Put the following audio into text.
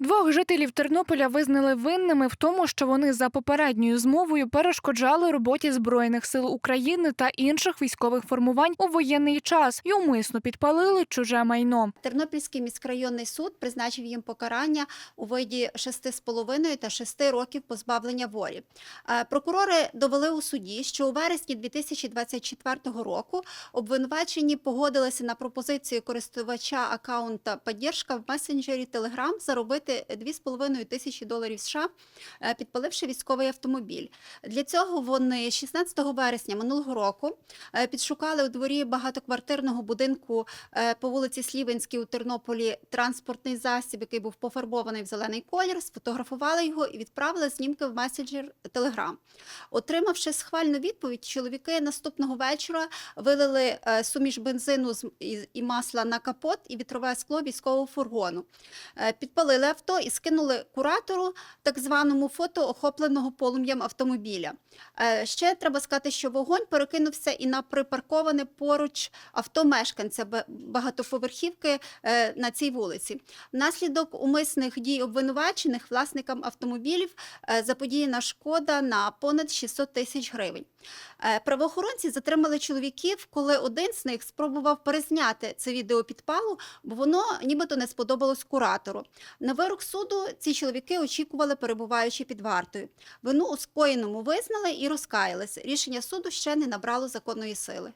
Двох жителів Тернополя визнали винними в тому, що вони за попередньою змовою перешкоджали роботі збройних сил України та інших військових формувань у воєнний час і умисно підпалили чуже майно. Тернопільський міськрайонний суд призначив їм покарання у виді 6,5 та 6 років позбавлення волі. Е, Прокурори довели у суді, що у вересні 2024 року обвинувачені погодилися на пропозицію користувача акаунта «Поддержка» в месенджері Telegram заробити 2,5 тисячі доларів США, е, підпаливши військовий автомобіль. Для цього вони 16 вересня минулого року е, підшукали у дворі багатоквартирного будинку е, по вулиці Слівенській у Тернополі транспортний засіб, який був пофарбований в зелений колір, сфотографували його і відправили знімки в месенджер Telegram. Отримавши схвальну відповідь, чоловіки наступного вечора вилили суміш бензину і- масла на капот і вітрове скло військового фургону. Підпалили авто і скинули куратору, так званому фото охопленого полум'ям автомобіля. Е, Ще треба сказати, що вогонь перекинувся і на припарковане поруч авто мешканця багатоповерхівки е, на цій вулиці. Внаслідок умисних дій обвинувачених власникам автомобілів е, заподіяна шкода на понад 600 тисяч гривень. Правоохоронці затримали чоловіків, коли один з них спробував перезняти це відео підпалу, бо воно нібито не сподобалось куратору. Вирок суду ці чоловіки очікували, перебуваючи під вартою. Вину у скоєному визнали і розкаялись. Рішення суду ще не набрало законної сили.